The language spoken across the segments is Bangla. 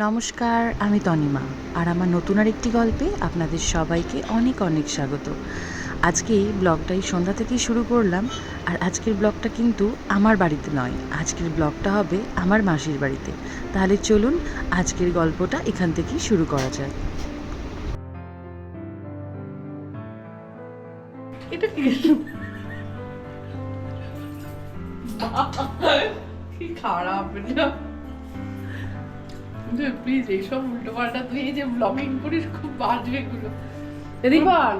নমস্কার, আমি তনিমা। আর আমার নতুন আর একটি গল্পে আপনাদের সবাইকে অনেক অনেক স্বাগত। আজকে ব্লগটা এই সন্ধ্যা থেকেই শুরু করলাম। আর আজকের ব্লগটা কিন্তু আমার বাড়িতে নয়। আজকের ব্লগটা হবে আমার মাসির বাড়িতে। তাহলে চলুন আজকের গল্পটা এখান থেকেই শুরু করা যায় এটা কি কি খারাপ প্লিজ এইসব তুই এই যে ব্লগিং করিস খুব এগুলো। এদিক এবার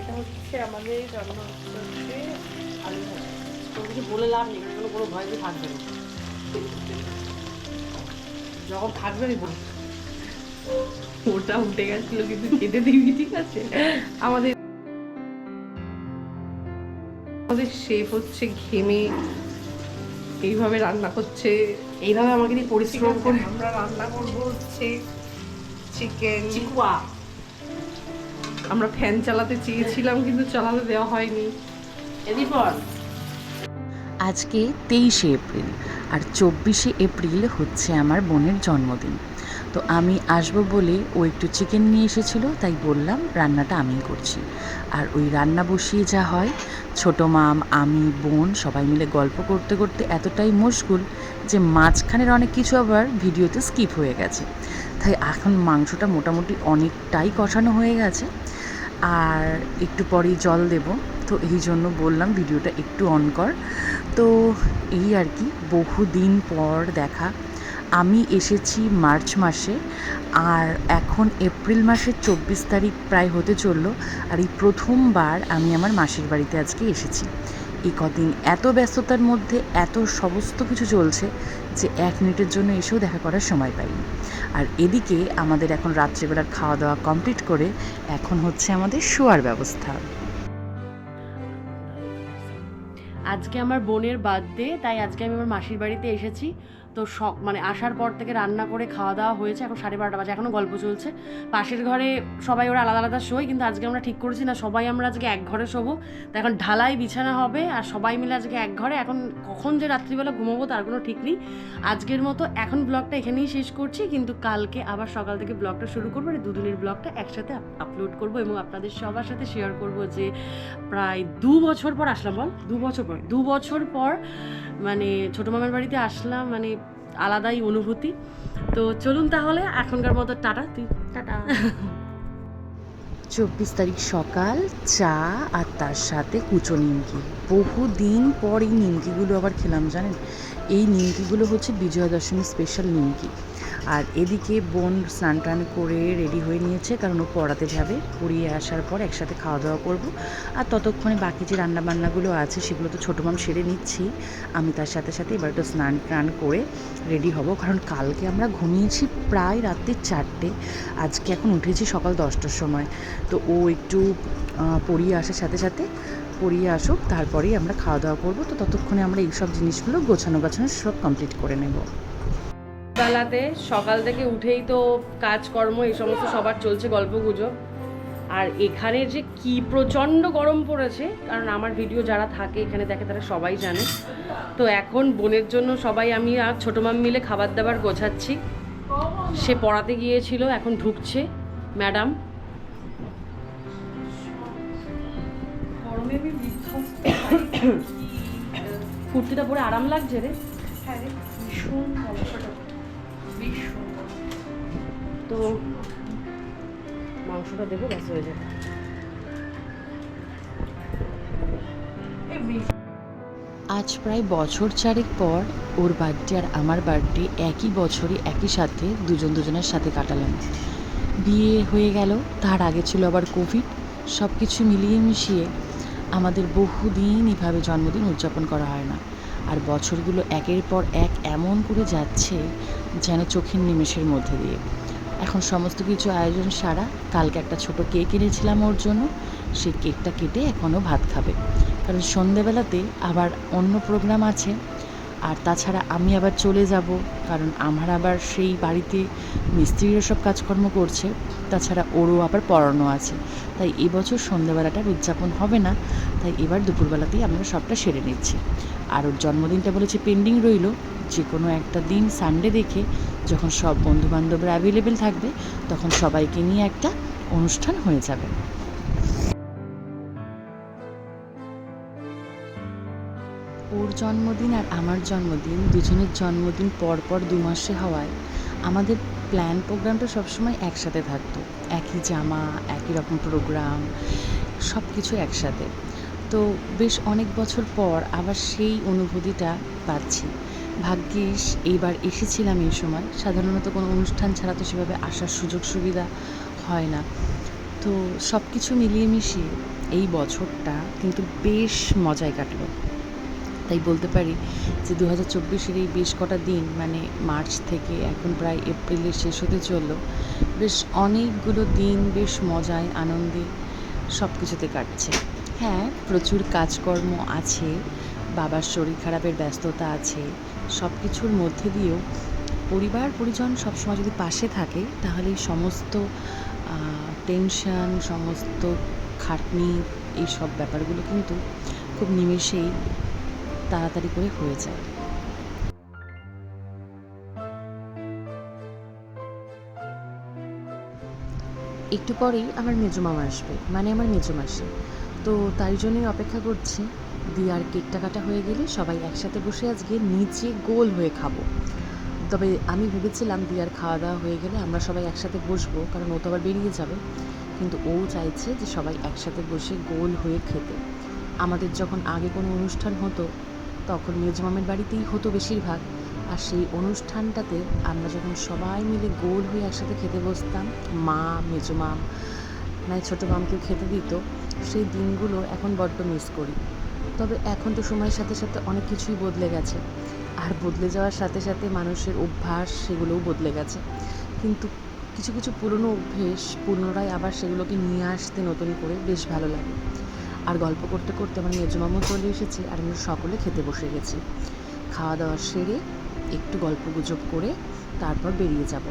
এটা হচ্ছে আমাদের রান্না হচ্ছে আলু তোর কিছু বলে লাভ নেই কোনো কোনো ভয় দিয়ে থাকবে না। যখন থাকবে নি ওটা উঠে গেছিল কিন্তু কেটে দিবি ঠিক আছে? আমাদের আমাদের শেফ হচ্ছে ঘেমে এইভাবে রান্না করছে এইভাবে আমাকে দিয়ে পরিশ্রম করে। আমরা রান্না করব হচ্ছে চিকেন চিকুয়া। আমরা ফ্যান চালাতে চেয়েছিলাম কিন্তু চালাতে দেওয়া হয়নি। এদিপর আজকে তেইশে এপ্রিল আর চব্বিশে এপ্রিল হচ্ছে আমার বোনের জন্মদিন। তো আমি আসব বলে ও একটু চিকেন নিয়ে এসেছিল, তাই বললাম রান্নাটা আমিই করছি। আর ওই রান্না বসিয়ে যা হয়, ছোটো মাম, আমি, বোন সবাই মিলে গল্প করতে করতে এতটাই মশগুল যে মাঝখানের অনেক কিছু আবার ভিডিওতে স্কিপ হয়ে গেছে। তাই এখন মাংসটা মোটামুটি অনেকটাই কষানো হয়ে গেছে। আর একটু পরেই জল দেব, তো এই জন্য বললাম ভিডিওটা একটু অন কর। তো এই আর কি, বহুদিন পর দেখা। আমি এসেছি মার্চ মাসে, আর এখন এপ্রিল মাসের চব্বিশ তারিখ প্রায় হতে চলল, আর এই প্রথমবার আমি আমার মাসির বাড়িতে আজকে এসেছি। এই কদিন এত ব্যস্ততার মধ্যে এত সমস্ত কিছু চলছে যে এক মিনিটের জন্য এসেও দেখা করার সময় পাইনি। আর এদিকে আমাদের এখন রাত্রিবেলার খাওয়া দাওয়া কমপ্লিট করে এখন হচ্ছে আমাদের শোয়ার ব্যবস্থা। আজকে আমার বোনের বার্থডে, তাই আজকে আমি আমার মাসির বাড়িতে এসেছি। তো শখ মানে আসার পর থেকে রান্না করে খাওয়া দাওয়া হয়েছে, এখন সাড়ে বারোটা বাজে এখনও গল্প চলছে। পাশের ঘরে সবাই ওরা আলাদা আলাদা শোয়, কিন্তু আজকে আমরা ঠিক করেছি না, সবাই আমরা আজকে এক ঘরে শোবো। তো এখন ঢালাই বিছানা হবে, আর সবাই মিলে আজকে এক ঘরে, এখন কখন যে রাত্রিবেলা ঘুমাবো তার কোনো ঠিক নেই। আজকের মতো এখন ব্লগটা এখানেই শেষ করছি, কিন্তু কালকে আবার সকাল থেকে ব্লগটা শুরু করব, আর দুদিনের ব্লগটা একসাথে আপলোড করব এবং আপনাদের সবার সাথে শেয়ার করব যে প্রায় দু বছর পর আসলাম, বল? দু বছর পর, দু বছর পর মানে ছোটো মামার বাড়িতে আসলাম মানে আলাদাই অনুভূতি। তো চলুন তাহলে এখনকার মতো টাটা তুই টাটা। চব্বিশ তারিখ সকাল চা আর তার সাথে কুচো নিমকি। বহুদিন পর এই নিমকিগুলো আবার খেলাম জানেন? এই নিমকিগুলো হচ্ছে বিজয়া দশমী স্পেশাল নিমকি। আর এদিকে বোন স্নান টান করে রেডি হয়ে নিয়েছে, কারণ ও পড়াতে যাবে। পড়িয়ে আসার পর একসাথে খাওয়া দাওয়া করব। আর ততক্ষণে বাকি যে রান্না বান্নাগুলো আছে, সেগুলো তো ছোটো মাম সেরে নিচ্ছি। আমি তার সাথে সাথে এবার একটু স্নান টান করে রেডি হব, কারণ কালকে আমরা ঘুমিয়েছি প্রায় রাত্রি চারটে। আজকে এখন উঠেছি সকাল দশটার সময়। তো ও একটু পড়িয়ে আসার সাথে সাথে পড়িয়ে আসুক, তারপরেই আমরা খাওয়া দাওয়া করব। তো ততক্ষণে আমরা এইসব জিনিসগুলো গোছানো গাছানো সব কমপ্লিট করে নেব। বেলাতে সকাল থেকে উঠেই তো কাজকর্ম এই সমস্ত সবার চলছে গল্প গুজব আর এখানে যে কি প্রচণ্ড গরম পড়েছে কারণ আমার ভিডিও যারা থাকে এখানে দেখে তারা সবাই জানে। তো এখন বোনের জন্য সবাই আমি আর ছোটো মাম মিলে খাবার দাবার গোছাচ্ছি। সে পড়াতে গিয়েছিল এখন ঢুকছে। ম্যাডাম। কুর্তিটা পরে আরাম লাগছে রে। হ্যাঁ রে ভীষণ ভালো তো মাংসটা দেবো ব্যাস হয়ে যাবে। আজ প্রায় বছর চারেক পর ওর বার্থডে আর আমার বার্থডে একই বছরে একই সাথে দুজন দুজনের সাথে কাটালাম। বিয়ে হয়ে গেল তার আগে ছিল আবার কোভিড সব কিছু মিলিয়ে মিশিয়ে আমাদের বহুদিন এভাবে জন্মদিন উদযাপন করা হয় না। আর বছরগুলো একের পর এক এমন করে যাচ্ছে যেন চোখের নিমেষের মধ্যে দিয়ে। এখন সমস্ত কিছু আয়োজন সারা, কালকে একটা ছোট কেক এনেছিলাম ওর জন্য সেই কেকটা কেটে এখনও ভাত খাবে। কারণ সন্ধেবেলাতে আবার অন্য প্রোগ্রাম আছে, আর তাছাড়া আমি আবার চলে যাব, কারণ আমার আবার সেই বাড়িতে মিস্ত্রিরা সব কাজকর্ম করছে, তাছাড়া ওরও আবার পড়ানো আছে। তাই এবছর সন্ধ্যেবেলাটার উদযাপন হবে না, তাই এবার দুপুরবেলাতেই আমরা সবটা সেরে নিচ্ছি। আর ওর জন্মদিনটা বলেছে পেন্ডিং রইল। যে কোনো একটা দিন সানডে দেখে যখন সব বন্ধুবান্ধবরা অ্যাভেলেবেল থাকবে, তখন সবাইকে নিয়ে একটা অনুষ্ঠান হয়ে যাবে। ওর জন্মদিন আর আমার জন্মদিন দুজনের জন্মদিন পর পর দু মাসে হওয়ায় আমাদের প্ল্যান প্রোগ্রামটা সবসময় একসাথে থাকতো। একই জামা, একই রকম প্রোগ্রাম সব কিছু একসাথে। তো বেশ অনেক বছর পর আবার সেই অনুভূতিটা পাচ্ছি। ভাগ্যিস এইবার এসেছিলাম এই সময়। সাধারণত কোনো অনুষ্ঠান ছাড়া তো সেভাবে আসার সুযোগ সুবিধা হয় না। তো সব কিছু মিলিয়ে মিশিয়ে এই বছরটা কিন্তু বেশ মজায় কাটলো। তাই বলতে পারি যে দু হাজার চব্বিশের এই বেশ কটা দিন মানে মার্চ থেকে এখন প্রায় এপ্রিলের শেষ হতে চলল, বেশ অনেকগুলো দিন, বেশ মজায়, আনন্দে সব কিছুতে কাটছে। হ্যাঁ প্রচুর কাজকর্ম আছে, বাবার শরীর খারাপের ব্যস্ততা আছে সব কিছুর মধ্যে দিয়েও পরিবার, পরিজন সবসময় যদি পাশে থাকে, তাহলে এই সমস্ত টেনশন সমস্ত খাটনি এই সব ব্যাপারগুলো কিন্তু খুব নিমেষেই তাড়াতাড়ি করে হয়ে যায়। একটু পরেই আমার মেজো মামা আসবে মানে আমার মেজো মাসি। তো তাই জন্যই অপেক্ষা করছি। দিয়ার কেকটা কাটা হয়ে গেলে সবাই একসাথে বসে আজকে নিচে গোল হয়ে খাব। তবে আমি ভেবেছিলাম দিয়ার খাওয়া দাওয়া হয়ে গেলে আমরা সবাই একসাথে বসবো, কারণ ও তো আবার বেরিয়ে যাবে। কিন্তু ও চাইছে যে সবাই একসাথে বসে গোল হয়ে খেতে। আমাদের যখন আগে কোনো অনুষ্ঠান হতো, তখন মেজমামের বাড়িতেই হতো বেশিরভাগ। আর সেই অনুষ্ঠানটাতে আমরা যখন সবাই মিলে গোল হয়ে একসাথে খেতে বসতাম, মা, মেজমাম নাই ছোটো মামকেও খেতে দিত সেই দিনগুলো এখন বড্ড মিস করি। তবে এখন তো সময়ের সাথে সাথে অনেক কিছুই বদলে গেছে। আর বদলে যাওয়ার সাথে সাথে মানুষের অভ্যাস সেগুলোও বদলে গেছে। কিন্তু কিছু কিছু পুরনো অভ্যেস পুনরায় আবার সেগুলোকে নিয়ে আসতে নতুন করে বেশ ভালো লাগে। আর গল্প করতে করতে আমার মেজমামও চলে এসেছে আর আমরা সকলে খেতে বসে গেছি। খাওয়া দাওয়া সেরে একটু গল্প গুজব করে তারপর বেরিয়ে যাব।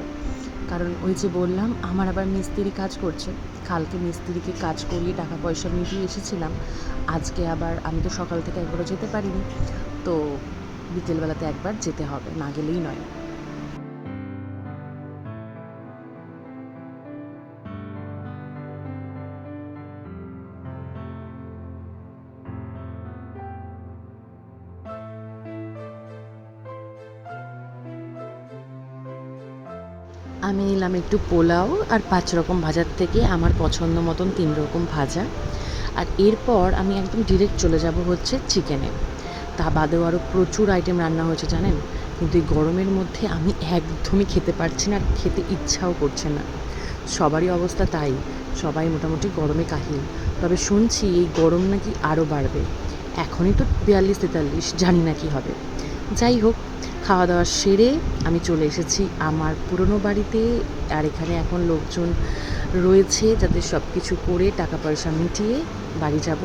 কারণ ওই যে বললাম, আমার আবার মিস্ত্রি কাজ করছে। কালকে মিস্ত্রিকে কাজ করিয়ে টাকা পয়সা মিটিয়ে এসেছিলাম। আজকে আবার আমি তো সকাল থেকে একবারও যেতে পারিনি। তো বিকেলবেলাতে একবার যেতে হবে, না গেলেই নয়। আমি নিলাম একটু পোলাও আর পাঁচ রকম ভাজার থেকে আমার পছন্দ মতন তিন রকম ভাজা। আর এরপর আমি একদম ডিরেক্ট চলে যাব হচ্ছে চিকেনে তা বাদেও আরও প্রচুর আইটেম রান্না হয়েছে জানেন? কিন্তু এই গরমের মধ্যে আমি একদমই খেতে পারছি না আর খেতে ইচ্ছাও করছে না। সবারই অবস্থা তাই, সবাই মোটামুটি গরমে কাহিল। তবে শুনছি এই গরম নাকি আরও বাড়বে। এখনই তো বিয়াল্লিশ তেতাল্লিশ, জানি না কি হবে। যাই হোক খাওয়া দাওয়া সেরে আমি চলে এসেছি আমার পুরনো বাড়িতে। আর এখানে এখন লোকজন রয়েছে যাদের সব কিছু করে টাকা পয়সা মিটিয়ে বাড়ি যাব।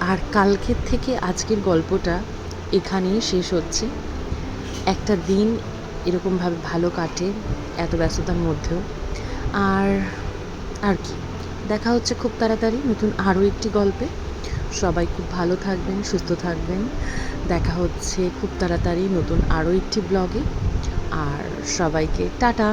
আর কালকের থেকে আজকের গল্পটা এখানেই শেষ হচ্ছে। একটা দিন এরকমভাবে ভালো কাটে এত ব্যস্ততার মধ্যেও। আর আর কি? দেখা হচ্ছে খুব তাড়াতাড়ি নতুন আরও একটি গল্পে। সবাই খুব ভালো থাকবেন, সুস্থ থাকবেন। দেখা হচ্ছে খুব তাড়াতাড়ি নতুন আরও একটি ব্লগে আর সবাইকে টাটা।